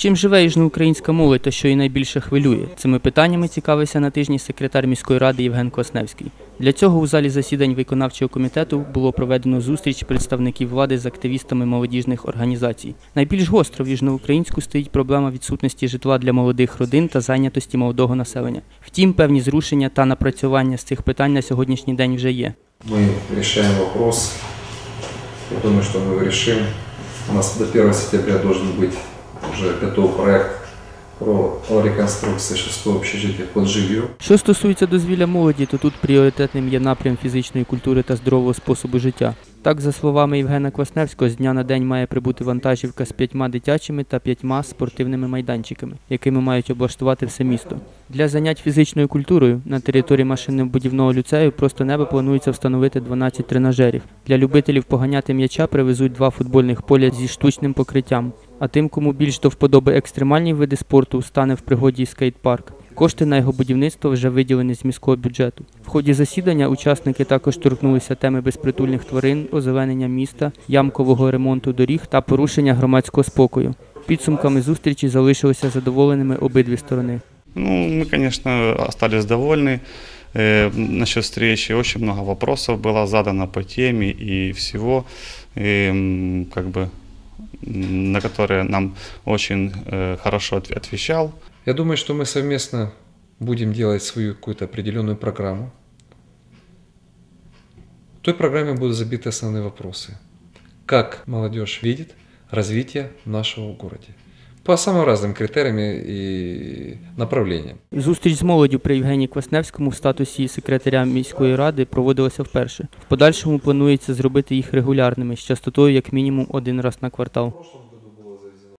Чим живе южноукраїнська молодь та що її найбільше хвилює? Цими питаннями цікавився на тижні секретар міської ради Євген Косневський. Для цього у залі засідань виконавчого комітету було проведено зустріч представників влади з активістами молодіжних організацій. Найбільш гостро в южноукраїнську стоїть проблема відсутності житла для молодих родин та зайнятості молодого населення. Втім, певні зрушення та напрацювання з цих питань на сьогоднішній день вже є. Мы решаем вопрос. Я думаю, что мы его решим. У нас до 1 сентября должен быть уже готов проект про о реконструкции шестого общежития под. Що стосується дозвілля молоді, то тут пріоритетним є напрям фізичної культури та здорового способу життя. Так, за словами Євгена Квасневського, з дня на день має прибути вантажівка з п'ятьма дитячими та п'ятьма спортивними майданчиками, якими мають облаштувати все місто. Для занять фізичною культурою на території машинно-будівного ліцею просто небо планується встановити 12 тренажерів. Для любителів поганяти м'яча привезуть два футбольних поля зі штучним покриттям. А тим, кому більш до вподоби екстремальні види спорту, стане в пригоді і скейт-парк. Кошти на його будівництво вже виділені з міського бюджету. В ході засідання учасники також торкнулися теми безпритульних тварин, озеленення міста, ямкового ремонту доріг та порушення громадського спокою. Підсумками зустрічі залишилися задоволеними обидві сторони. Ну, мы, конечно, остались довольны. Э, насчет встречи очень много вопросов было задано по теме и всего, и, м, как бы, м, на которые нам очень э, хорошо отв- отвечал. Я думаю, что мы совместно будем делать свою какую-то определенную программу. В той программе будут забиты основные вопросы. Как молодежь видит развитие нашего города. По самим разним критеріям і направленням. Зустріч з молоддю при Євгенії Квасневському в статусі секретаря міської ради проводилася вперше. В подальшому планується зробити їх регулярними з частотою як мінімум один раз на квартал.